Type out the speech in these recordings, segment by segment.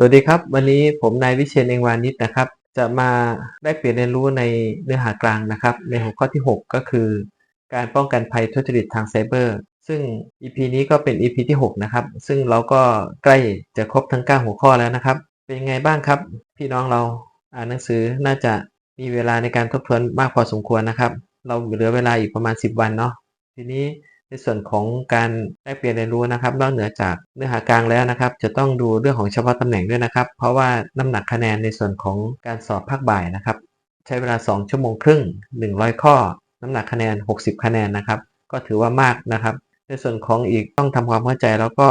สวัสดีครับ วันนี้ผมนายวิเชียรเองวานิชนะครับ จะมาได้เปลี่ยนเรียนรู้ในเนื้อหากลางนะครับ ในหัวข้อที่ 6 ก็คือ การป้องกันภัยทุจริตทางไซเบอร์ ซึ่ง EP นี้ก็เป็น EP ที่ 6 นะครับ ซึ่งเราก็ใกล้จะครบทั้ง 9 หัวข้อแล้วนะครับ เป็นไงบ้างครับ พี่น้องเราอ่านหนังสือน่าจะมีเวลาในการทบทวนมากพอสมควรนะครับ เราเหลือเวลาอีกประมาณ 10 วันเนาะทีนี้ ในส่วนของการได้เปลี่ยนเรียนรู้นะครับ นอกเหนือจากเนื้อหากลางแล้วนะครับ จะต้องดูเรื่องของเฉพาะตำแหน่งด้วยนะครับ เพราะว่าน้ำหนักคะแนนในส่วนของการสอบภาคบ่ายนะครับ ใช้เวลา 2 ชั่วโมงครึ่ง 100 ข้อ น้ำหนักคะแนน 60 คะแนนนะครับ ก็ถือว่ามากนะครับ ในส่วนของอีกต้องทำความเข้าใจแล้วก็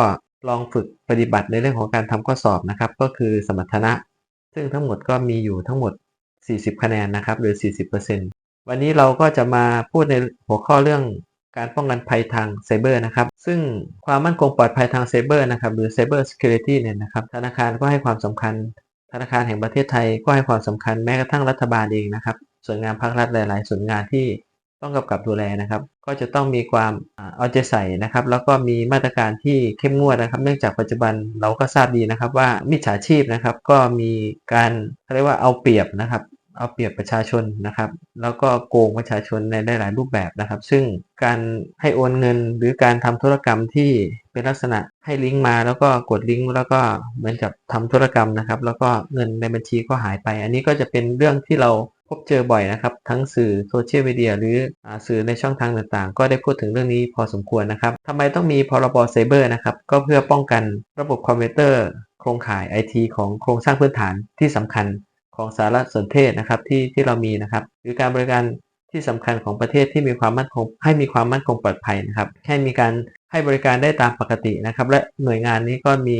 ลองฝึกปฏิบัติในเรื่องของการทำข้อสอบนะครับ ก็คือสมรรถนะ ซึ่งทั้งหมดก็มีอยู่ทั้งหมด 40 คะแนนนะครับหรือ 40%วันนี้เราก็จะมาพูดในหัวข้อเรื่อง การป้องกันภัยทางไซเบอร์นะครับ ซึ่งความมั่นคงปลอดภัยทางไซเบอร์นะครับ หรือ Cyber Security เนี่ยนะครับ ธนาคารก็ให้ความสำคัญ ธนาคารแห่งประเทศไทยก็ให้ความสำคัญแม้กระทั่งรัฐบาลเองนะครับ ส่วนงานภาครัฐหลาย ๆ ส่วนงานที่ต้องกำกับดูแลนะครับ ก็จะต้องมีความเอาใจใส่นะครับ แล้วก็มีมาตรการที่เข้มงวดนะครับ เนื่องจากปัจจุบันเราก็ทราบดีนะครับว่ามิจฉาชีพนะครับ ก็มีการเรียกว่าเอาเปรียบนะครับ เอาเปรียบประชาชนนะครับ แล้วก็โกงประชาชนในหลายรูปแบบนะครับ ซึ่งการให้โอนเงินหรือการทำธุรกรรมที่เป็นลักษณะให้ลิงก์มาแล้วก็กดลิงก์แล้วก็เหมือนกับทำธุรกรรมนะครับ แล้วก็เงินในบัญชีก็หายไป อันนี้ก็จะเป็นเรื่องที่เราพบเจอบ่อยนะครับ ทั้งสื่อโซเชียลมีเดียหรือสื่อในช่องทางต่างๆ ก็ได้พูดถึงเรื่องนี้พอสมควรนะครับทำไมต้องมีพรบไซเบอร์นะครับ ก็เพื่อป้องกันระบบคอมพิวเตอร์ โครงข่ายไอทีของโครงสร้างพื้นฐานที่สำคัญ ของสารสนเทศนะครับที่ที่เรามีนะครับหรือการบริการที่สำคัญของประเทศที่มีความมั่นคงให้มีความมั่นคงปลอดภัยนะครับให้มีการให้บริการได้ตามปกตินะครับและหน่วยงานนี้ก็มี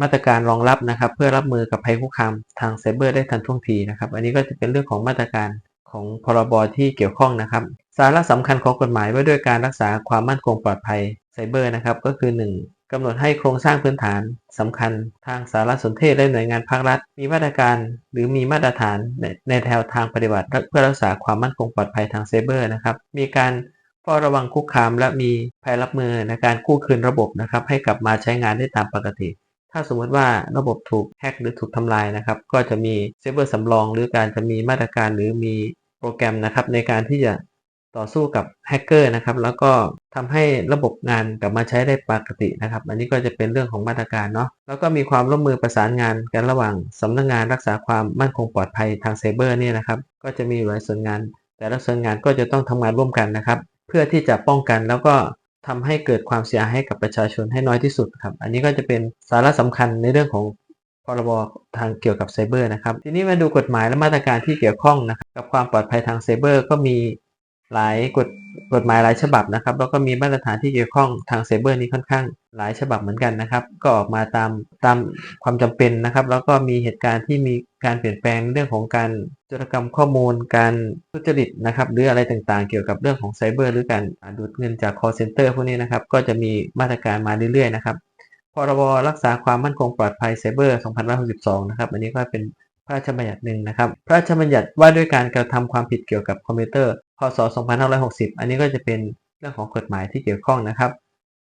มาตรการรองรับนะครับ เพื่อรับมือกับภัยคุกคามทางไซเบอร์ได้ทันท่วงทีนะครับอันนี้ก็จะเป็นเรื่องของมาตรการของพรบที่เกี่ยวข้องนะครับ สาระสำคัญของกฎหมายว่าด้วยการรักษาความมั่นคงปลอดภัยไซเบอร์นะครับก็คือ 1 กำหนดให้โครงสร้างพื้นฐานสำคัญทางสารสนเทศและหน่วยงานภาครัฐ มีมาตรการหรือมีมาตรฐานในในแนวทางปฏิบัติ เพื่อรักษาความมั่นคงปลอดภัยทางไซเบอร์นะครับ มีการเฝ้าระวังคุกคาม และมีภัยรับมือในการกู้คืนระบบนะครับ ให้กลับมาใช้งานได้ตามปกติ ถ้าสมมติว่าระบบถูกแฮกหรือถูกทำลายนะครับ ก็จะมีเซิร์ฟเวอร์สำรอง หรือการจะมีมาตรการหรือมีโปรแกรมนะครับในการที่จะ ต่อสู้กับแฮกเกอร์นะครับ แล้วก็ทำให้ระบบงานกลับมาใช้ได้ปกตินะครับ อันนี้ก็จะเป็นเรื่องของมาตรการเนาะแล้วก็มีความร่วมมือประสานงานกันระหว่างสำนักงงานรักษาความมั่นคงปลอดภัยทางไซเบอร์เนี่ยนะครับ ก็จะมีหลายส่วนงาน แต่ละส่วนงานก็จะต้องทำงานร่วมกันนะครับ เพื่อที่จะป้องกันแล้วก็ทำให้เกิดความเสียหายให้กับประชาชนให้น้อยที่สุดครับ อันนี้ก็จะเป็นสาระสำคัญในเรื่องของพรบทางเกี่ยวกับไซเบอร์นะครับ ทีนี้มาดูกฎหมายและมาตรการที่เกี่ยวข้องนะครับกับความปลอดภัยทางไซเบอร์ก็มี หลายกฎกฎหมายหลายฉบับนะครับ แล้วก็มีมาตรฐานที่เกี่ยวข้องทางไซเบอร์นี้ค่อนข้างหลายฉบับเหมือนกันนะครับ ก็ออกมาตามตามความจำเป็นนะครับ แล้วก็มีเหตุการณ์ที่มีการเปลี่ยนแปลงเรื่องของการจรกรรมข้อมูล การทุจริตนะครับ หรืออะไรต่างๆ เกี่ยวกับเรื่องของไซเบอร์ หรือการดูดเงินจาก call center พวกนี้นะครับ ก็จะมีมาตรการมาเรื่อยๆนะครับ พรบรักษาความมั่นคงปลอดภัยไซเบอร์ 2562 นะครับ อันนี้ก็เป็นพระราชบัญญัติหนึ่งนะครับ พระราชบัญญัติว่าด้วยการกระทำความผิดเกี่ยวกับคอมพิวเตอร์ พศ 2560 อันนี้ก็จะเป็นเรื่องของกฎหมายที่เกี่ยวข้องนะครับ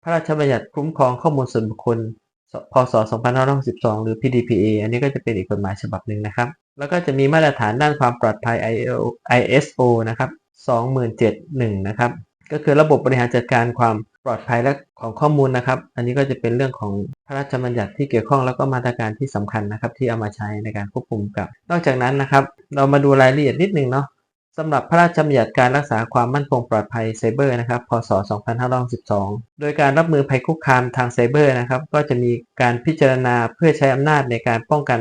พระราชบัญญัติคุ้มครองข้อมูลส่วนบุคคล พศ 2562 หรือ PDPA อันนี้ก็จะเป็นอีกกฎหมายฉบับหนึ่งนะครับ แล้วก็จะมีมาตรฐานด้านความปลอดภัย ISO นะครับ 27001 นะครับ ก็คือระบบบริหารจัดการความปลอดภัยและของข้อมูลนะครับ อันนี้ก็จะเป็นเรื่องของพระราชบัญญัติที่เกี่ยวข้องแล้วก็มาตรการที่สำคัญนะครับ ที่เอามาใช้ในการควบคุมกับ นอกจากนั้นนะครับ เรามาดูรายละเอียดนิดนึงเนาะ สำหรับพระราชบัญญัติการรักษาความมั่นคงปลอดภัยไซเบอร์นะครับ พศ 2512 โดยการรับมือภัยคุกคามทางไซเบอร์นะครับ ก็จะมีการพิจารณาเพื่อใช้อำนาจในการป้องกัน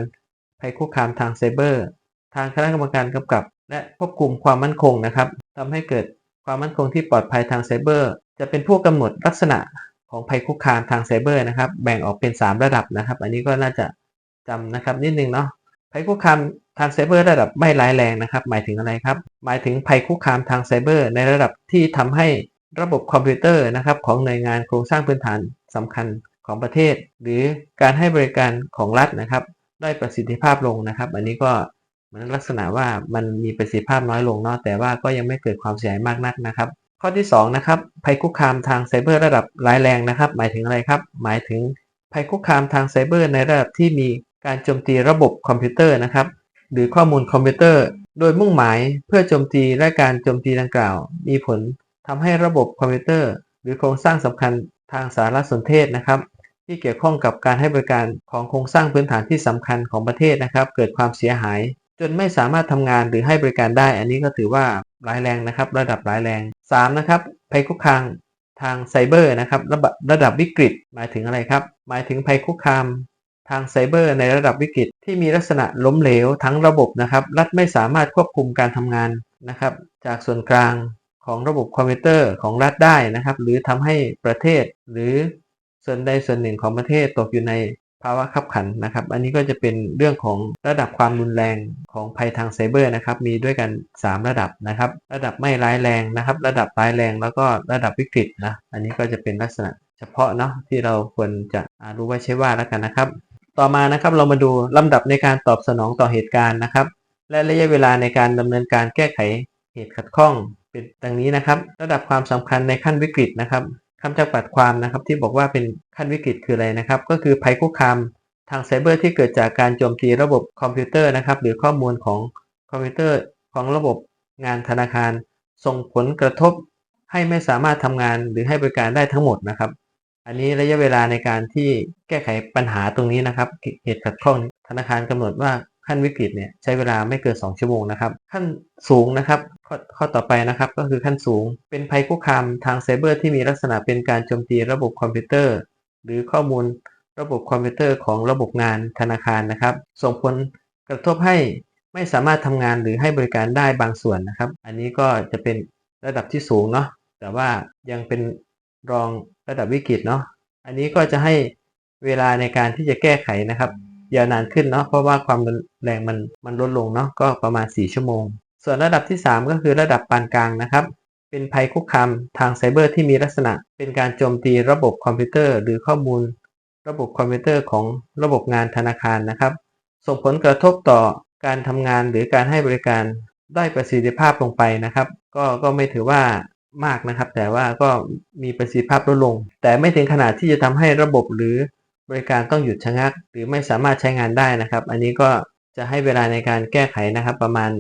ภัยคุกคามทางไซเบอร์ ทางคณะกรรมการกำกับ และควบคุมความมั่นคงนะครับทำให้เกิดความมั่นคงที่ปลอดภัยทางไซเบอร์ จะเป็นผู้กำหนดลักษณะของภัยคุกคามทางไซเบอร์นะครับ แบ่งออกเป็น 3 ระดับนะครับ อันนี้ก็น่าจะจำนะครับนิดนึงเนาะ ภัยคุกคามทางไซเบอร์ระดับไม่ร้ายแรงนะครับ หมายถึงอะไรครับ หมายถึงภัยคุกคามทางไซเบอร์ ในระดับที่ทำให้ระบบคอมพิวเตอร์นะครับของหน่วยงานโครงสร้างพื้นฐานสำคัญของประเทศ หรือการให้บริการของรัฐนะครับได้ประสิทธิภาพลงนะครับ อันนี้ก็เหมือนลักษณะว่ามันมีประสิทธิภาพน้อยลงเนาะแต่ว่าก็ยังไม่เกิดความเสียหายมากนักนะครับ ข้อที่2นะครับภัยคุกคามทางไซเบอร์ระดับร้ายแรงนะครับ หมายถึงอะไรครับ หมายถึงภัยคุกคามทางไซเบอร์ในระดับที่มี การโจมตีระบบคอมพิวเตอร์นะครับ หรือข้อมูลคอมพิวเตอร์ โดยมุ่งหมายเพื่อโจมตีและการโจมตีดังกล่าว มีผลทำให้ระบบคอมพิวเตอร์ หรือโครงสร้างสำคัญทางสารสนเทศนะครับ ที่เกี่ยวข้องกับการให้บริการของโครงสร้างพื้นฐานที่สำคัญของประเทศนะครับ เกิดความเสียหาย จนไม่สามารถทำงานหรือให้บริการได้ อันนี้ก็ถือว่าร้ายแรงนะครับ ระดับร้ายแรง 3. นะครับภัยคุกคามทางไซเบอร์นะครับระดับระดับวิกฤต หมายถึงอะไรครับ หมายถึงภัยคุกคาม ทางไซเบอร์ในระดับวิกฤตที่มีลักษณะล้มเหลวทั้งระบบนะครับ รัฐไม่สามารถควบคุมการทำงานนะครับ จากส่วนกลางของระบบคอมพิวเตอร์ของรัฐได้นะครับ หรือทำให้ประเทศ หรือส่วนใดส่วนหนึ่งของประเทศตกอยู่ในภาวะขับขันนะครับ อันนี้ก็จะเป็นเรื่องของระดับความรุนแรงของภัยทางไซเบอร์นะครับ มีด้วยกัน 3 ระดับนะครับ ระดับไม่ร้ายแรงนะครับ ระดับร้ายแรงแล้วก็ระดับวิกฤตนะ อันนี้ก็จะเป็นลักษณะเฉพาะเนาะที่เราควรจะรู้ไว้ใช้ว่าแล้วกันนะครับ ต่อมานะครับเรามาดูลำดับในการตอบสนองต่อเหตุการณ์นะครับ และระยะเวลาในการดำเนินการแก้ไขเหตุขัดข้อง เป็นดังนี้นะครับ ระดับความสำคัญในขั้นวิกฤตนะครับคำจำกัดความนะครับที่บอกว่าเป็นขั้นวิกฤตคืออะไรนะครับ ก็คือภัยคุกคามทางไซเบอร์ที่เกิดจากการโจมตีระบบคอมพิวเตอร์นะครับหรือข้อมูลของคอมพิวเตอร์ของระบบงานธนาคาร ส่งผลกระทบให้ไม่สามารถทำงานหรือให้บริการได้ทั้งหมดนะครับ อันนี้ระยะเวลาในการที่แก้ไขปัญหาตรงนี้นะครับเหตุขัดข้องธนาคารกำหนดว่าขั้นวิกฤตเนี่ยใช้เวลาไม่เกิน 2 ชั่วโมงนะครับ ขั้นสูงนะครับข้อข้อต่อไปนะครับก็คือขั้นสูง เป็นภัยคุกคามทางไซเบอร์ที่มีลักษณะเป็นการโจมตีระบบคอมพิวเตอร์ หรือข้อมูลระบบคอมพิวเตอร์ของระบบงานธนาคารนะครับ ส่งผลกระทบให้ไม่สามารถทำงานหรือให้บริการได้บางส่วนนะครับ อันนี้ก็จะเป็นระดับที่สูงเนาะแต่ว่ายังเป็น รองระดับวิกฤตเนาะอันนี้ก็จะให้เวลาในการที่จะแก้ไขนะครับยาวนานขึ้นเนาะเพราะว่าความแรงมันมันลดลงเนาะก็ประมาณ 4 ชั่วโมง ส่วนระดับที่ 3 ก็คือระดับปานกลางนะครับ เป็นภัยคุกคามทางไซเบอร์ที่มีลักษณะ เป็นการโจมตีระบบคอมพิวเตอร์ หรือข้อมูล ระบบคอมพิวเตอร์ของระบบงานธนาคารนะครับ ส่งผลกระทบต่อการทำงานหรือการให้บริการได้ประสิทธิภาพลงไปนะครับ ก็ก็ไม่ถือว่า มากนะครับ แต่ว่าก็มีประสิทธิภาพลดลง แต่ไม่ถึงขนาดที่จะทำให้ระบบหรือบริการต้องหยุดชะงัก หรือไม่สามารถใช้งานได้นะครับ อันนี้ก็จะให้เวลาในการแก้ไขนะครับ ประมาณ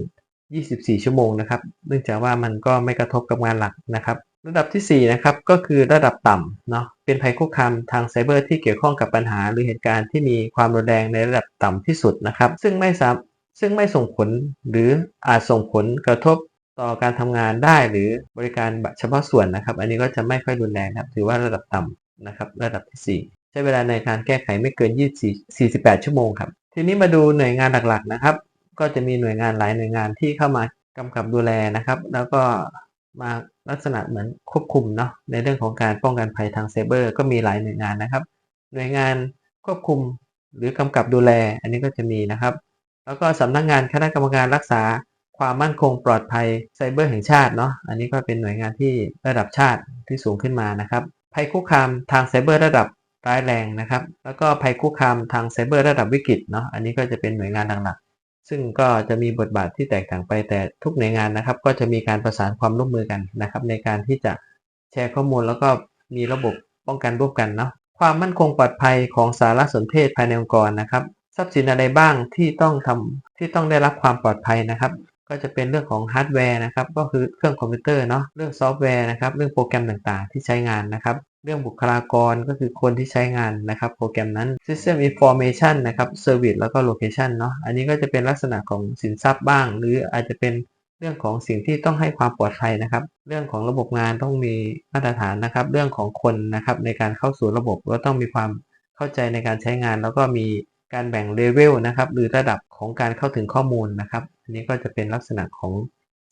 24 ชั่วโมงนะครับ เนื่องจากว่ามันก็ไม่กระทบกับงานหลักนะครับ ระดับที่ 4 นะครับก็คือระดับต่ำเนาะเป็นภัยคุกคามทางไซเบอร์ที่เกี่ยวข้องกับปัญหา หรือเหตุการณ์ที่มีความรุนแรงในระดับต่ำที่สุดนะครับ ซึ่งไม่สามซึ่งไม่ส่งผลหรืออาจส่งผลกระทบ ต่อการทำงานได้หรือบริการเฉพาะส่วนนะครับ อันนี้ก็จะไม่ค่อยรุนแรงครับ ถือว่าระดับต่ำนะครับระดับที่4ช้เวลาในการแก้ไขไม่เกิน 24 48 ชั่วโมงครับ ทีนี้มาดูหน่วยงานหลักๆนะครับ ก็จะมีหน่วยงานหลายหน่วยงานที่เข้ามากำกับดูแลนะครับ แล้วก็มาลักษณะเหมือนควบคุมเนาะในเรื่องของการป้องกันภัยทางไซเบอร์ก็มีหลายหน่วยงานนะครับ หน่วยงานควบคุมหรือกำกับดูแล อันนี้ก็จะมีนะครับ แล้วก็สำนักงงานคณะกรรมการรักษา ความมั่นคงปลอดภัยไซเบอร์แห่งชาติเนาะอันนี้ก็เป็นหน่วยงานที่ระดับชาติที่สูงขึ้นมานะครับ ภัยคุกคามทางไซเบอร์ระดับร้ายแรงนะครับ แล้วก็ภัยคุกคามทางไซเบอร์ระดับวิกฤตเนาะอันนี้ก็จะเป็นหน่วยงานหลักๆซึ่งก็จะมีบทบาทที่แตกต่างไปแต่ทุกหน่วยงานนะครับ ก็จะมีการประสานความร่วมมือกันนะครับ ในการที่จะแชร์ข้อมูลแล้วก็มีระบบป้องกันร่วมกันเนาะความมั่นคงปลอดภัยของสารสนเทศภายในองค์กรนะครับ ทรัพย์สินอะไรบ้างที่ต้องทำที่ต้องได้รับความปลอดภัยนะครับ ก็จะเป็นเรื่องของฮาร์ดแวร์นะครับ ก็คือเครื่องคอมพิวเตอร์เนาะ เรื่องซอฟต์แวร์นะครับ เรื่องโปรแกรมต่างๆ ที่ใช้งานนะครับ เรื่องบุคลากรก็คือคนที่ใช้งานนะครับ โปรแกรมนั้น System Information นะครับ Service แล้วก็ Location เนาะ อันนี้ก็จะเป็นลักษณะของสินทรัพย์บ้าง หรืออาจจะเป็นเรื่องของสิ่งที่ต้องให้ความปลอดภัยนะครับ เรื่องของระบบงานต้องมีมาตรฐานนะครับ เรื่องของคนนะครับในการเข้าสู่ระบบก็ต้องมีความเข้าใจในการใช้งาน แล้วก็มีการแบ่งเลเวลนะครับ หรือระดับของการเข้าถึงข้อมูลนะครับ อันนี้ก็จะเป็นลักษณะของ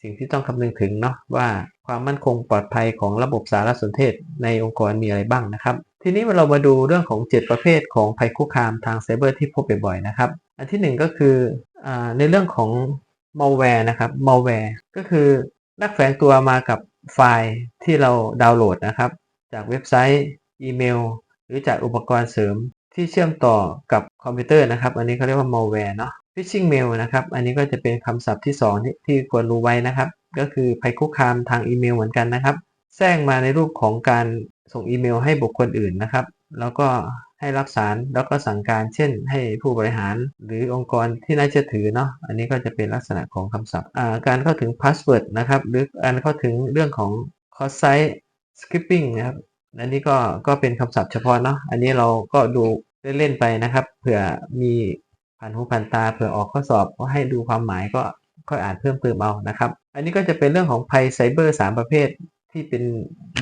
สิ่งที่ต้องคำนึงถึงเนาะว่าความมั่นคงปลอดภัยของระบบสารสนเทศในองค์กรมีอะไรบ้างนะครับ ทีนี้เรามาดูเรื่องของ 7 ประเภทของภัยคุกคามทางไซเบอร์ที่พบบ่อยๆนะครับ อันที่ 1 ก็คืออในเรื่องของ malware นะครับ malware ก็คือนักแฝงตัวมากับไฟล์ที่เราดาวน์โหลดนะครับ จากเว็บไซต์ อีเมล หรือจากอุปกรณ์เสริมที่เชื่อมต่อกับคอมพิวเตอร์นะครับ อันนี้เขาเรียกว่า malware เนาะ phishing mail นะครับ อันนี้ก็จะเป็นคำศัพท์ที่2ที่ที่ควรรู้ไว้นะครับ ก็คือภัยคุกคามทางอีเมลเหมือนกันนะครับ แทรกมาในรูปของการส่งอีเมลให้บุคคลอื่นนะครับ แล้วก็ให้รับสารแล้วก็สั่งการ เช่น ให้ผู้บริหารหรือองค์กรที่น่าเชื่อถือเนาะ อันนี้ก็จะเป็นลักษณะของคำศัพท์ การเข้าถึงพาสเวิร์ดนะครับ หรือการเข้าถึงเรื่องของ cross site skipping นะครับ อันนี้ก็ก็เป็นคำศัพท์เฉพาะเนาะ อันนี้เราก็ดูเล่นๆไปนะครับ เผื่อมี ผ่านหูผ่านตาเผื่อออกข้อสอบก็ให้ดูความหมายก็ค่อยอ่านเพิ่มเติมเอานะครับ อันนี้ก็จะเป็นเรื่องของภัยไซเบอร์ 3 ประเภทที่เป็น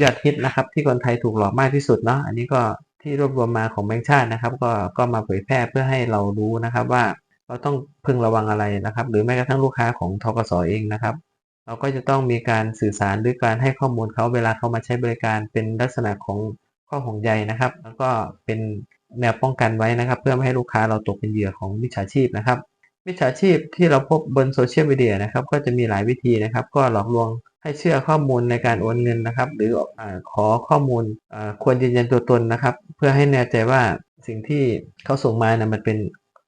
ยอดฮิตนะครับ ที่คนไทยถูกหลอกมากที่สุดเนาะอันนี้ก็ที่รวบรวมมาของแบงค์ชาตินะครับ ก็ก็มาเผยแพร่เพื่อให้เรารู้นะครับว่าเราต้องพึงระวังอะไรนะครับ หรือแม้กระทั่งลูกค้าของทกสเองนะครับ เราก็จะต้องมีการสื่อสารหรือการให้ข้อมูลเขาเวลาเขามาใช้บริการเป็นลักษณะของข้อห่วงใยนะครับ แล้วก็เป็น แนวป้องกันไว้นะครับ เพื่อไม่ให้ลูกค้าเราตกเป็นเหยื่อของมิจฉาชีพนะครับมิจฉาชีพที่เราพบบนโซเชียลมีเดียนะครับก็จะมีหลายวิธีนะครับ ก็หลอกลวงให้เชื่อข้อมูลในการโอนเงินนะครับ หรืออขอข้อมูลควรยืนยันตัวตนนะครับ เพื่อให้แน่ใจว่าสิ่งที่เขาส่งมานะมันเป็น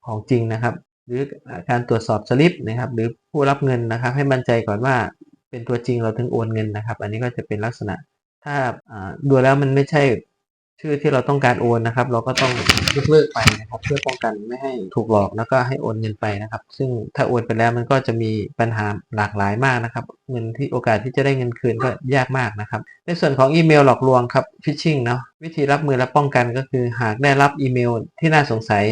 ของจริงนะครับ หรือการตรวจสอบสลิปนะครับ หรือผู้รับเงินนะครับ ให้มั่นใจก่อนว่าเป็นตัวจริงเราถึงโอนเงินนะครับ อันนี้ก็จะเป็นลักษณะ ถ้าดูแล้วมันไม่ใช่ ชื่อที่เราต้องการโอนนะครับ เราก็ต้องยกเลิกไปนะครับ เพื่อป้องกันไม่ให้ถูกหลอกแล้วก็ให้โอนเงินไปนะครับ ซึ่งถ้าโอนไปแล้วมันก็จะมีปัญหาหลากหลายมากนะครับเงินที่โอกาสที่จะได้เงินคืนก็ยากมากนะครับ ในส่วนของอีเมลหลอกลวงครับฟิชชิงเนาะวิธีรับมือและป้องกันก็คือ หากได้รับอีเมลที่น่าสงสัย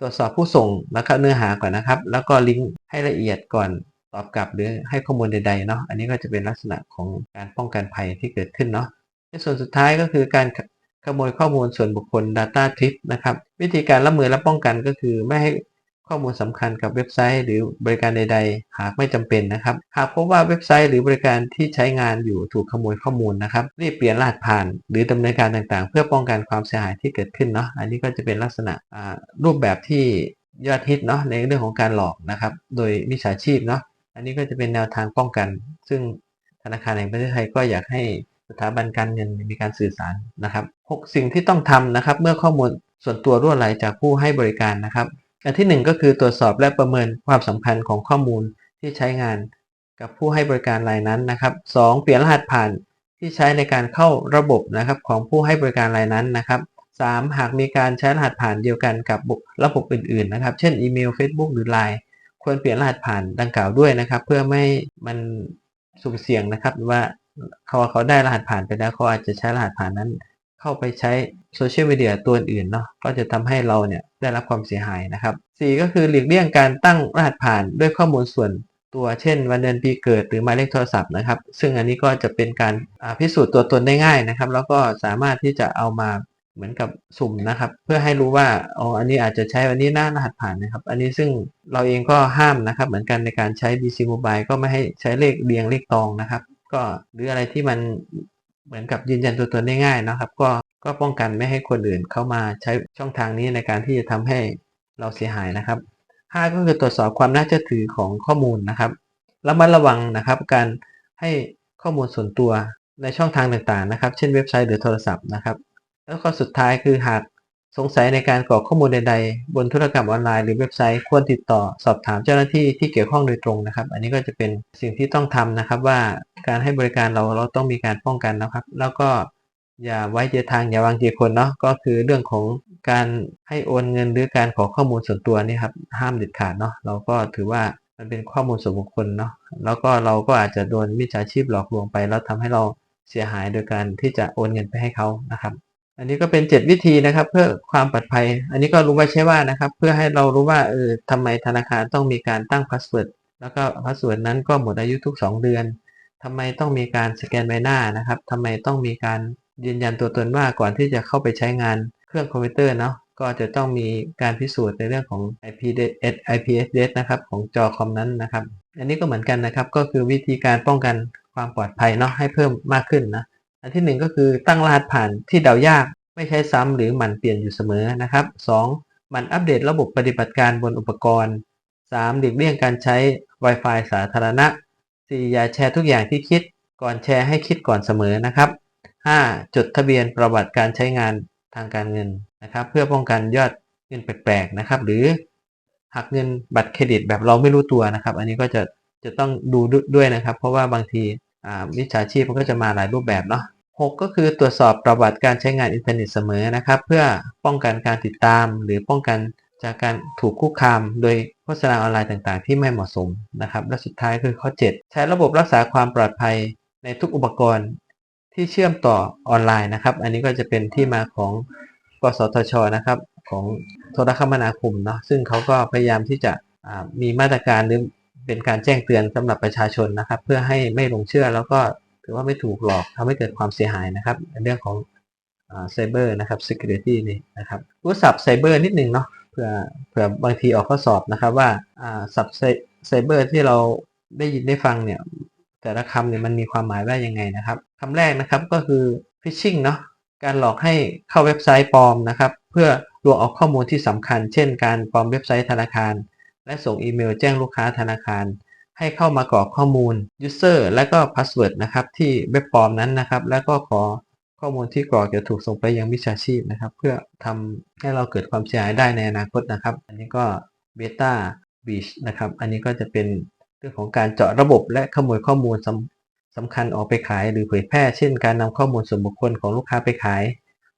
ตรวจสอบผู้ส่งแล้วก็เนื้อหาก่อนนะครับ แล้วก็ลิงก์ให้ละเอียดก่อนตอบกลับหรือให้ข้อมูลใดๆเนาะอันนี้ก็จะเป็นลักษณะของการป้องกันภัยที่เกิดขึ้นเนาะในส่วนสุดท้ายก็คือการ ขโมยข้อมูลส่วนบุคคล Data t r i p นะครับ วิธีการรับมือและป้องกันก็คือไม่ให้ข้อมูลสำคัญกับเว็บไซต์ หรือบริการใด ๆ หากไม่จำเป็นนะครับ หากพบว่าเว็บไซต์หรือบริการที่ใช้งานอยู่ถูกขโมยข้อมูลนะครับ รีบเปลี่ยนรหัสผ่าน หรือดำเนินการต่างๆ เพื่อป้องกันความเสียหายที่เกิดขึ้นเนาะ อันนี้ก็จะเป็นลักษณะรูปแบบที่ยอดฮิตเนาะในเรื่องของการหลอกนะครับ โดยมิจฉาชีพเนาะ อันนี้ก็จะเป็นแนวทางป้องกัน ซึ่งธนาคารแห่งประเทศไทยก็อยากให้ สถาบันการเงินมีการสื่อสารนะครับ 6 สิ่งที่ต้องทำนะครับ เมื่อข้อมูลส่วนตัวรั่วไหลจากผู้ให้บริการนะครับ อันที่ 1 ก็คือตรวจสอบและประเมินความสำคัญของข้อมูลที่ใช้งานกับผู้ให้บริการรายนั้นนะครับ 2. เปลี่ยนรหัสผ่านที่ใช้ในการเข้าระบบนะครับของผู้ให้บริการรายนั้นนะครับ 3. หากมีการใช้รหัสผ่านเดียวกันกับระบบอื่นๆนะครับ เช่นอีเมล Facebook หรือ Line ควรเปลี่ยนรหัสผ่านดังกล่าวด้วยนะครับ เพื่อไม่มันสุ่มเสี่ยงนะครับว่า เขาเขาได้รหัสผ่านไปแล้วเขาอาจจะใช้รหัสผ่านนั้น เข้าไปใช้โซเชียลมีเดียตัวอื่นเนาะก็จะทำให้เราเนี่ยได้รับความเสียหายนะครับ 4 ก็คือหลีกเลี่ยงการตั้งรหัสผ่านด้วยข้อมูลส่วนตัวเช่น วันเดือนปีเกิดหรือหมายเลขโทรศัพท์นะครับ ซึ่งอันนี้ก็จะเป็นการพิสูจน์ตัวตนได้ง่ายนะครับ แล้วก็สามารถที่จะเอามาเหมือนกับสุ่มนะครับ เพื่อให้รู้ว่าอ๋ออันนี้อาจจะใช้วันนี้หน้ารหัสผ่านนะครับ อันนี้ซึ่งเราเองก็ห้ามนะครับ เหมือนกันในการใช้ BC Mobile ก็ไม่ให้ใช้เลขเรียงเลขตองนะครับ ก็หรืออะไรที่มันเหมือนกับยืนยันตัวตนได้ง่ายนะครับ ก็ก็ป้องกันไม่ให้คนอื่นเข้ามาใช้ช่องทางนี้ในการที่จะทำให้เราเสียหายนะครับ5ก็คือตรวจสอบความน่าเชื่อถือของข้อมูลนะครับระมัดระวังนะครับ การให้ข้อมูลส่วนตัวในช่องทางต่างๆนะครับ เช่นเว็บไซต์หรือโทรศัพท์นะครับ แล้วก็สุดท้ายคือหาก สงสัยในการกรอกข้อมูลใดๆ บนธุรกรรมออนไลน์หรือเว็บไซต์ควรติดต่อสอบถามเจ้าหน้าที่ที่เกี่ยวข้องโดยตรงนะครับ อันนี้ก็จะเป็นสิ่งที่ต้องทำนะครับว่าการให้บริการเราเราต้องมีการป้องกันนะครับ แล้วก็อย่าไว้เจทางอย่าวางเจคนเนาะก็คือเรื่องของการให้โอนเงินหรือการขอข้อมูลส่วนตัวนี่ครับห้ามเด็ดขาดเนาะเราก็ถือว่ามันเป็นข้อมูลส่วนบุคคลเนาะแล้วก็เราก็อาจจะโดนมิจฉาชีพหลอกลวงไป แล้วทำให้เราเสียหายโดยการที่จะโอนเงินไปให้เขานะครับ อันนี้ก็เป็น 7 วิธีนะครับ เพื่อความปลอดภัย อันนี้ก็รู้ไว้ใช่ว่านะครับ เพื่อให้เรารู้ว่าเออทำไมธนาคารต้องมีการตั้งพาสเวิร์ดแล้วก็พาสเวิร์ดนั้นก็หมดอายุทุก 2 เดือนทำไมต้องมีการสแกนใบหน้านะครับทำไมต้องมีการยืนยันตัวตนว่าก่อนที่จะเข้าไปใช้งานเครื่องคอมพิวเตอร์เนาะก็จะต้องมีการพิสูจน์ในเรื่องของ IP s IPS นะครับของจอคอมนั้นนะครับ อันนี้ก็เหมือนกันนะครับ ก็คือวิธีการป้องกันความปลอดภัยเนาะให้เพิ่มมากขึ้นนะ อันที่ 1 ก็คือตั้งรหัสผ่านที่เดายากไม่ใช้ซ้ำหรือหมั่นเปลี่ยนอยู่เสมอนะครับ 2. มันอัปเดตระบบปฏิบัติการบนอุปกรณ์ 3. หลีกเลี่ยงการใช้ Wi-Fi สาธารณะ 4. อย่าแชร์ทุกอย่างที่คิด ก่อนแชร์ให้คิดก่อนเสมอนะครับ 5. จดทะเบียนประวัติการใช้งานทางการเงินนะครับ เพื่อป้องกันยอดเงินแปลกๆนะครับ หรือหักเงินบัตรเครดิตแบบเราไม่รู้ตัวนะครับ อันนี้ก็จะจะต้องดูด้วยนะครับ เพราะว่าบางที มิจฉาชีพมันก็จะมาหลายรูปแบบเนาะ6ก็คือตรวจสอบประวัติการใช้งานอินเทอร์เน็ตเสมอนะครับ เพื่อป้องกันการติดตาม หรือป้องกันจากการถูกคุกคาม โดยโฆษณาออนไลน์ต่างๆ ที่ไม่เหมาะสมนะครับ และสุดท้ายคือข้อ 7 ใช้ระบบรักษาความปลอดภัยในทุกอุปกรณ์ที่เชื่อมต่อออนไลน์นะครับ อันนี้ก็จะเป็นที่มาของกสทชนะครับ ของโทรคมนาคมเนาะซึ่งเขาก็พยายามที่จะมีมาตรการหรือ เป็นการแจ้งเตือนสำหรับประชาชนนะครับ เพื่อให้ไม่หลงเชื่อแล้วก็ถือว่าไม่ถูกหลอกทำให้เกิดความเสียหายนะครับในเรื่องของไซเบอร์นะครับ security นี่นะครับรู้ศัพท์ไซเบอร์นิดนึงเนาะเผื่อเผื่อบางทีออกข้อสอบนะครับว่าอ่าศัพท์ไซเบอร์ที่เราได้ยินได้ฟังเนี่ยแต่ละคำเนี่ยมันมีความหมายว่ายังไงนะครับคำแรกนะครับก็คือ phishing เนาะการหลอกให้เข้าเว็บไซต์ปลอมนะครับ เพื่อลวงเอาข้อมูลที่สำคัญ เช่นการปลอมเว็บไซต์ธนาคาร และส่งอีเมลแจ้งลูกค้าธนาคาร ให้เข้ามากรอกข้อมูล user และก็ password นะครับที่เว็บปลอมนั้นนะครับ แล้วก็ขอข้อมูลที่กรอกจะถูกส่งไปยังมิจฉาชีพนะครับ เพื่อทำให้เราเกิดความเสียหายได้ในอนาคตนะครับ อันนี้ก็ beta breach นะครับ อันนี้ก็จะเป็นเรื่องของการเจาะระบบและขโมยข้อมูลสำสำคัญออกไปขายหรือเผยแพร่ เช่น การนำข้อมูลส่วนบุคคลของลูกค้าไปขาย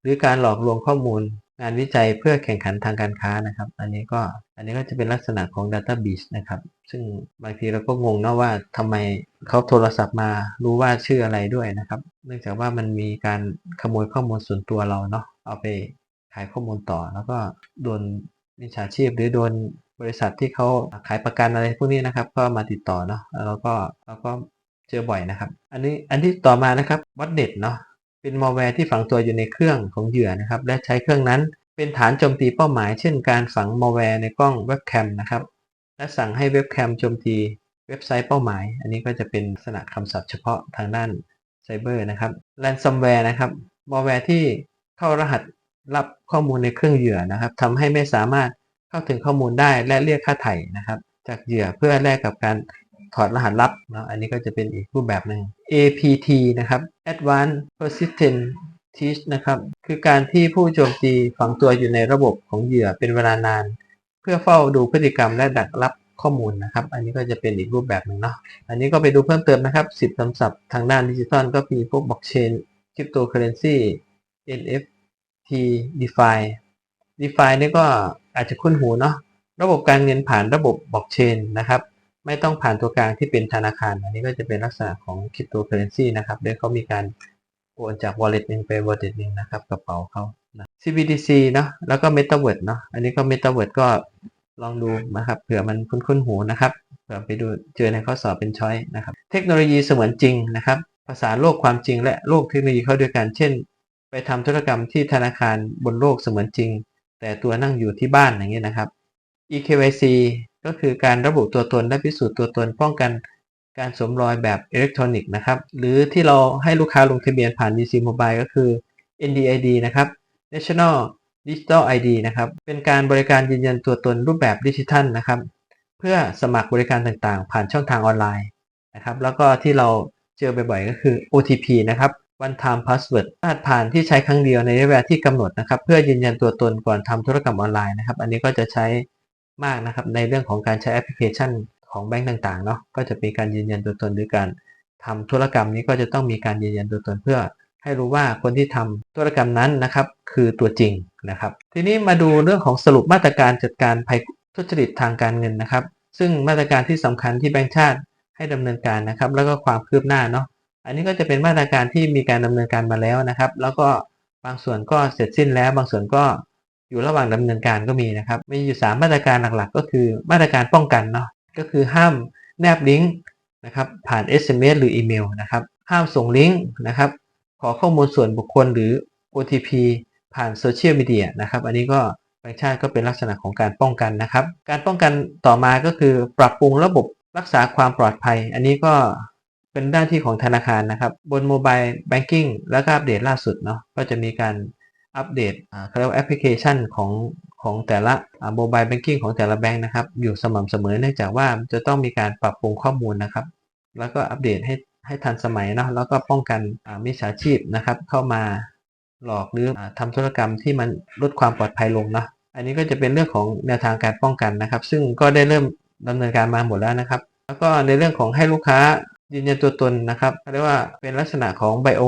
หรือการหลอกลวงข้อมูล งานวิจัยเพื่อแข่งขันทางการค้านะครับ อันนี้ก็อันนี้ก็จะเป็นลักษณะของ Data Breach นะครับ ซึ่งบางทีเราก็งงนะว่าทำไมเขาโทรศัพท์มารู้ว่าชื่ออะไรด้วยนะครับ เนื่องจากว่ามันมีการขโมยข้อมูลส่วนตัวเราเนาะเอาไปขายข้อมูลต่อ แล้วก็โดนมิจฉาชีพหรือโดนบริษัทที่เขาขายประกันอะไรพวกนี้นะครับ ก็มาติดต่อเนาะแล้วก็เราก็เจอบ่อยนะครับ อันนี้อันที่ต่อมานะครับวัดเด็ดเนาะ เป็นมอลแวร์ที่ฝังตัวอยู่ในเครื่องของเหยื่อนะครับ และใช้เครื่องนั้นเป็นฐานโจมตีเป้าหมาย เช่นการฝังมอลแวร์ในกล้องเว็บแคมนะครับ และสั่งให้เว็บแคมโจมตีเว็บไซต์เป้าหมาย อันนี้ก็จะเป็นลักษณะคำศัพท์เฉพาะทางด้านไซเบอร์นะครับแรนซัมแวร์นะครับมอลแวร์ที่เข้ารหัสรับข้อมูลในเครื่องเหยื่อนะครับทำให้ไม่สามารถเข้าถึงข้อมูลได้และเรียกค่าไถ่นะครับ จากเหยื่อเพื่อแลกกับการ ถอดรหัสลับนะอันนี้ก็จะเป็นอีกรูปแบบหนึ่ง APT นะครับ Advanced Persistent Teach นะครับ คือการที่ผู้โจมตีฝังตัวอยู่ในระบบของเหยื่อเป็นเวลานาน เพื่อเฝ้าดูพฤติกรรมและดักรับข้อมูลนะครับ อันนี้ก็จะเป็นอีกรูปแบบหนึ่งเนาะ อันนี้ก็ไปดูเพิ่มเติมนะครับสิบคำศัพท์ทางด้านดิจิทัลก็มีพวกบล็อกเชนคริปโตเคอเรนซี NFT DeFi DeFi นี่ก็อาจจะคุ้นหูเนาะ ระบบการเงินผ่านระบบบล็อกเชนนะครับ ไม่ต้องผ่านตัวกลางที่เป็นธนาคาร อันนี้ก็จะเป็นลักษณะของคริปโตเคอเรนซีนะครับโดยเขามีการโอนจาก wallet หนึ่งไป wallet หนึ่งนะครับกระเป๋าเขานะ CBDC เนาะแล้วก็ Metaverse เนาะอันนี้ก็ Metaverse ก็ลองดูนะครับเผื่อมันคุ้นๆหูนะครับเผื่อไปดูเจอในข้อสอบเป็นช้อยนะครับเทคโนโลยีเสมือนจริงนะครับภาษาโลกความจริง และโลกเทคโนโลยีเข้าด้วยกัน เช่น ไปทำธุรกรรมที่ธนาคารบนโลกเสมือนจริง แต่ตัวนั่งอยู่ที่บ้านอย่างเงี้ยนะครับ eKYC ก็คือการระบุตัวตนและพิสูจน์ตัวตนป้องกันการสวมรอยแบบอิเล็กทรอนิกส์นะครับ หรือที่เราให้ลูกค้าลงทะเบียนผ่าน DC Mobile ก็คือ NDID นะครับ National Digital ID นะครับ เป็นการบริการยืนยันตัวตนรูปแบบดิจิทัลนะครับ เพื่อสมัครบริการต่างๆ ผ่านช่องทางออนไลน์นะครับ แล้วก็ที่เราเจอบ่อยๆ ก็คือ OTP นะครับ One Time Password รหัสผ่านที่ใช้ครั้งเดียวในระยะเวลาที่กำหนดนะครับ เพื่อยืนยันตัวตนก่อนทำธุรกรรมออนไลน์นะครับ อันนี้ก็จะใช้ มากนะครับ ในเรื่องของการใช้แอปพลิเคชันของแบงก์ต่างๆเนาะก็จะมีการยืนยันตัวตนหรือการทำธุรกรรมนี้ก็จะต้องมีการยืนยันตัวตนเพื่อ ให้รู้ว่าคนที่ทำธุรกรรมนั้นนะครับ คือตัวจริงนะครับ ทีนี้มาดูเรื่องของสรุปมาตรการจัดการภัยทุจริตทางการเงินนะครับ ซึ่งมาตรการที่สำคัญที่แบงก์ชาติให้ดำเนินการนะครับ แล้วก็ความคืบหน้าเนาะอันนี้ก็จะเป็นมาตรการที่มีการดำเนินการมาแล้วนะครับ แล้วก็บางส่วนก็เสร็จสิ้นแล้ว บางส่วนก็ อยู่ระหว่างดำเนินการก็มีนะครับ มีอยู่ 3 มาตรการหลักๆ ก็คือมาตรการป้องกันเนาะก็คือห้ามแนบลิงก์นะครับผ่าน SMS หรืออีเมลนะครับห้ามส่งลิงก์นะครับขอข้อมูลส่วนบุคคลหรือ OTP ผ่านโซเชียลมีเดียนะครับอันนี้ก็แบงค์ชาติก็เป็นลักษณะของการป้องกันนะครับ การป้องกันต่อมาก็คือปรับปรุงระบบรักษาความปลอดภัย อันนี้ก็เป็นหน้าที่ของธนาคารนะครับ บนโมบายแบงกิ้งแล้วก็อัปเดตล่าสุดเนาะก็จะมีการ อัปเดตเขาเรียกว่าแอปพลิเคชันของของแต่ละโมบายแบงกิ้งของแต่ละแบงค์นะครับ อยู่สม่ำเสมอเนื่องจากว่าจะต้องมีการปรับปรุงข้อมูลนะครับ แล้วก็อัปเดตให้ให้ทันสมัยเนาะแล้วก็ป้องกันมิจฉาชีพนะครับ เข้ามาหลอกหรืออาทำธุรกรรมที่มันลดความปลอดภัยลงเนาะอันนี้ก็จะเป็นเรื่องของแนวทางการป้องกันนะครับ ซึ่งก็ได้เริ่มดำเนินการมาหมดแล้วนะครับ แล้วก็ในเรื่องของให้ลูกค้ายืนยันตัวตนนะครับเรียกว่าเป็นลักษณะของไบโอ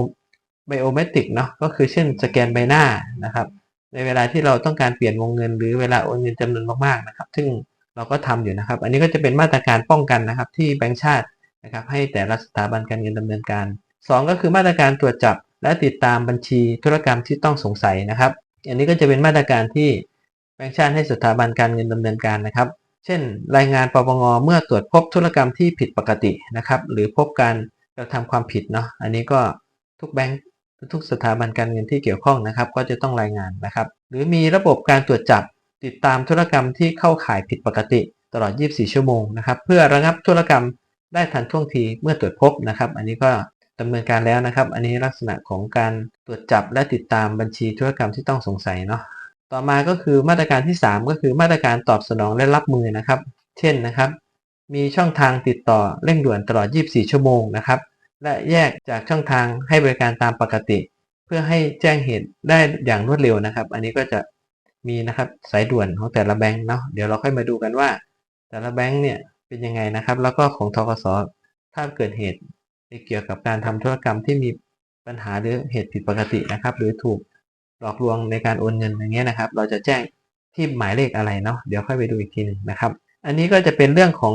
ไบโอเมตริกเนาะก็คือเช่นสแกนใบหน้านะครับ ในเวลาที่เราต้องการเปลี่ยนวงเงิน หรือเวลาโอนเงินจำนวนมากๆนะครับ ซึ่งเราก็ทำอยู่นะครับ อันนี้ก็จะเป็นมาตรการป้องกันนะครับ ที่แบงก์ชาตินะครับให้แต่ละสถาบันการเงินดำเนินการ 2 ก็คือมาตรการตรวจจับ และติดตามบัญชีธุรกรรมที่ต้องสงสัยนะครับ อันนี้ก็จะเป็นมาตรการที่แบงก์ชาติให้สถาบันการเงินดำเนินการนะครับ เช่น รายงานปปงเมื่อตรวจพบธุรกรรมที่ผิดปกตินะครับ หรือพบการกระทำความผิดเนาะ อันนี้ก็ทุกแบงก์ ทุกสถาบันการเงินที่เกี่ยวข้องนะครับ ก็จะต้องรายงานนะครับ หรือมีระบบการตรวจจับติดตามธุรกรรมที่เข้าข่ายผิดปกติตลอด 24 ชั่วโมงนะครับ เพื่อระงับธุรกรรมได้ทันท่วงทีเมื่อตรวจพบนะครับ อันนี้ก็ดำเนินการแล้วนะครับ อันนี้ลักษณะของการตรวจจับและติดตามบัญชีธุรกรรมที่ต้องสงสัยเนาะต่อมาก็คือมาตรการที่ 3 ก็คือมาตรการตอบสนองและรับมือนะครับ เช่นนะครับ มีช่องทางติดต่อเร่งด่วนตลอด 24 ชั่วโมงนะครับ และแยกจากช่องทางให้บริการตามปกติ เพื่อให้แจ้งเหตุได้อย่างรวดเร็วนะครับ อันนี้ก็จะมีนะครับสายด่วนของแต่ละแบงค์เนาะเดี๋ยวเราค่อยมาดูกันว่า แต่ละแบงค์เนี่ยเป็นยังไงนะครับ แล้วก็ของทกสถ้าเกิดเหตุเกี่ยวกับการทำธุรกรรมที่มีปัญหาหรือเหตุผิดปกตินะครับ หรือถูกหลอกลวงในการโอนเงินอย่างเงี้ยนะครับ เราจะแจ้งที่หมายเลขอะไรเนาะเดี๋ยวค่อยไปดูอีกทีหนึ่งนะครับ อันนี้ก็จะเป็นเรื่องของ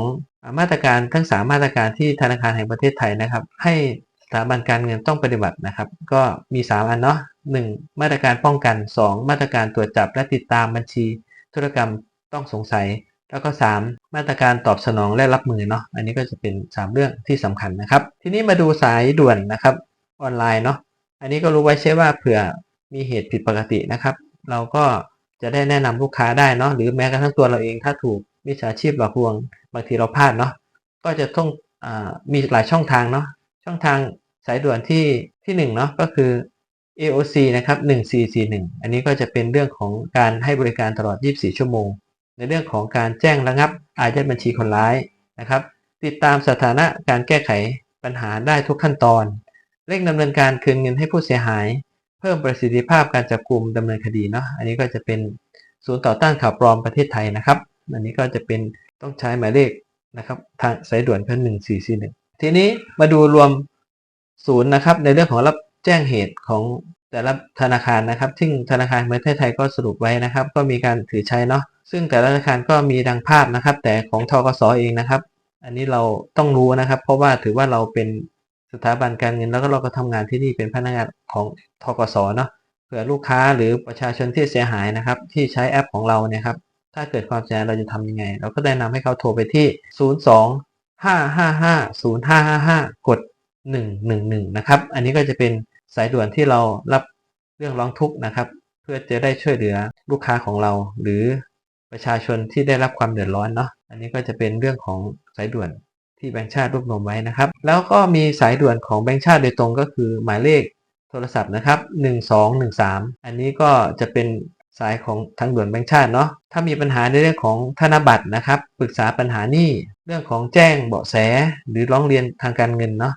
มาตรการทั้ง3มาตรการที่ธนาคารแห่งประเทศไทยนะครับ ให้สถาบันการเงินต้องปฏิบัตินะครับ ก็มี 3 อันเนาะ1มาตรการป้องกัน 2 มาตรการตรวจจับและติดตามบัญชี ธุรกรรมต้องสงสัย แล้วก็ 3 มาตรการตอบสนองและรับมือเนาะอันนี้ก็จะเป็น 3 เรื่องที่สำคัญนะครับ ทีนี้มาดูสายด่วนนะครับออนไลน์เนาะอันนี้ก็รู้ไว้ใช่ว่าเผื่อมีเหตุผิดปกตินะครับ เราก็จะได้แนะนำลูกค้าได้เนาะหรือแม้กระทั่งตัวเราเองถ้าถูก มิจฉาชีพหลอกลวง บางทีเราพลาดเนาะก็จะต้องอมีหลายช่องทางเนาะช่องทางสายด่วนที่ที่1เนาะก็คือ AOC นะครับ1441 อันนี้ก็จะเป็นเรื่องของการให้บริการตลอด 24 ชั่วโมง ในเรื่องของการแจ้งระงับอายัดบัญชีคนร้ายนะครับ ติดตามสถานะการแก้ไขปัญหาได้ทุกขั้นตอน เร่งดำเนินการคืนเงินให้ผู้เสียหาย เพิ่มประสิทธิภาพการจับกลุ่มดำเนินคดีเนาะอันนี้ก็จะเป็นศูนย์ต่อต้านข่าวปลอมประเทศไทยนะครับ อันนี้ก็จะเป็นต้องใช้หมายเลขนะครับทางสายด่วนเพื่อ1441ทีนี้มาดูรวมศูนย์นะครับ ในเรื่องของรับแจ้งเหตุของแต่ละธนาคารนะครับ ซึ่งธนาคารประเทศไทยก็สรุปไว้นะครับ ก็มีการถือใช้เนาะซึ่งแต่ละธนาคารก็มีดังภาพนะครับ แต่ของทกสเองนะครับ อันนี้เราต้องรู้นะครับ เพราะว่าถือว่าเราเป็นสถาบันการเงินแล้วก็เราก็ทำงานที่นี่เป็นพนักงานของทกสเนาะเผื่อลูกค้าหรือประชาชนที่เสียหายนะครับ ที่ใช้แอปของเราเนี่ยครับ ถ้าเกิดความเสียหายเราจะทำยังไง เราก็แนะนำให้เขาโทรไปที่ 02 555 0555 กด 111 นะครับ อันนี้ก็จะเป็นสายด่วนที่เรารับเรื่องร้องทุกข์นะครับ เพื่อจะได้ช่วยเหลือลูกค้าของเรา หรือประชาชนที่ได้รับความเดือดร้อนเนาะ อันนี้ก็จะเป็นเรื่องของสายด่วนที่แบงค์ชาติรวบรวมไว้นะครับ แล้วก็มีสายด่วนของแบงค์ชาติโดยตรงก็คือหมายเลขโทรศัพท์นะครับ 1213 อันนี้ก็จะเป็น สายของทางด่วนแบงค์ชาติเนาะถ้ามีปัญหาในเรื่องของธนบัตรนะครับปรึกษาปัญหานี้เรื่องของแจ้งเบาะแส หรือร้องเรียนทางการเงินเนาะ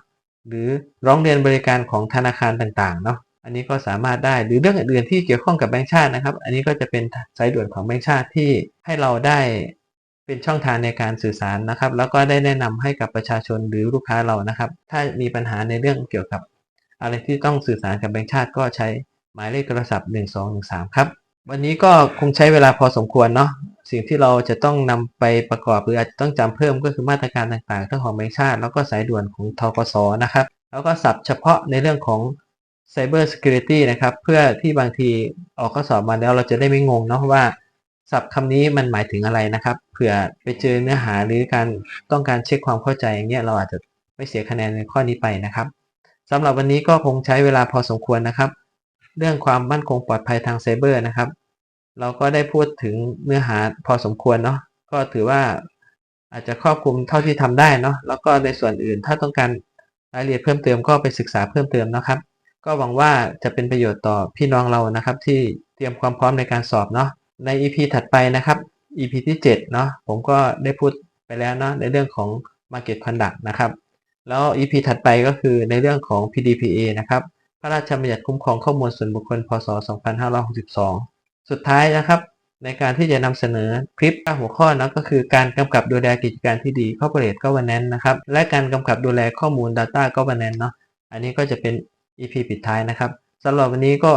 หรือร้องเรียนบริการของธนาคารต่างๆเนาะอันนี้ก็สามารถได้หรือเรื่องอื่นๆที่เกี่ยวข้องกับแบงค์ชาตินะครับ อันนี้ก็จะเป็นสายด่วนของแบงค์ชาติที่ให้เราได้เป็นช่องทางในการสื่อสารนะครับ แล้วก็ได้แนะนำให้กับประชาชนหรือลูกค้าเรานะครับ ถ้ามีปัญหาในเรื่องเกี่ยวกับ อะไรที่ต้องสื่อสารกับแบงค์ชาติก็ใช้หมายเลขโทรศัพท์ 1213 ครับ วันนี้ก็คงใช้เวลาพอสมควรเนาะสิ่งที่เราจะต้องนำไปประกอบหรืออาจจะต้องจำเพิ่มก็คือมาตรการต่างๆทั้งของแบงค์ชาติ แล้วก็สายด่วนของทกสนะครับ แล้วก็ศัพท์เฉพาะในเรื่องของ Cyber Security นะครับ เพื่อที่บางทีออกข้อสอบมาแล้วเราจะได้ไม่งงเนาะว่าศัพท์คำนี้มันหมายถึงอะไรนะครับเผื่อไปเจอเนื้อหาหรือการต้องการเช็คความเข้าใจอย่างเงี้ยเราอาจจะไม่เสียคะแนนในข้อนี้ไปนะครับสำหรับวันนี้ก็คงใช้เวลาพอสมควรนะครับ เรื่องความมั่นคงปลอดภัยทางไซเบอร์นะครับ เราก็ได้พูดถึงเนื้อหาพอสมควรเนาะก็ถือว่าอาจจะครอบคลุมเท่าที่ทำได้เนาะแล้วก็ในส่วนอื่นถ้าต้องการรายละเอียดเพิ่มเติมก็ไปศึกษาเพิ่มเติมนะครับ ก็หวังว่าจะเป็นประโยชน์ต่อพี่น้องเรานะครับ ที่เตรียมความพร้อมในการสอบเนาะใน EP ถัดไปนะครับ EP ที่7เนาะผมก็ได้พูดไปแล้วเนาะในเรื่องของ Market Conduct นะครับ แล้ว EP ถัดไปก็คือในเรื่องของ PDPA นะครับ ระราชบัญญัติคุ้มครองข้อมูลส่วนบุคคล พศ 2562 สุดท้ายนะครับ ในการที่จะนำเสนอคลิปหัวข้อนะก็คือการกำกับดูแลกิจการที่ดี Corporate Governance นะครับ และการกำกับดูแลข้อมูล Data Governance เนาะ อันนี้ก็จะเป็น EP ปิดท้ายนะครับสำหรับวันนี้ก็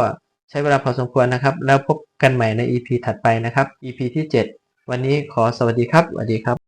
ใช้เวลาพอสมควรนะครับ แล้วพบกันใหม่ใน EP ถัดไปนะครับ EP ที่ 7 วันนี้ขอสวัสดีครับ สวัสดีครับ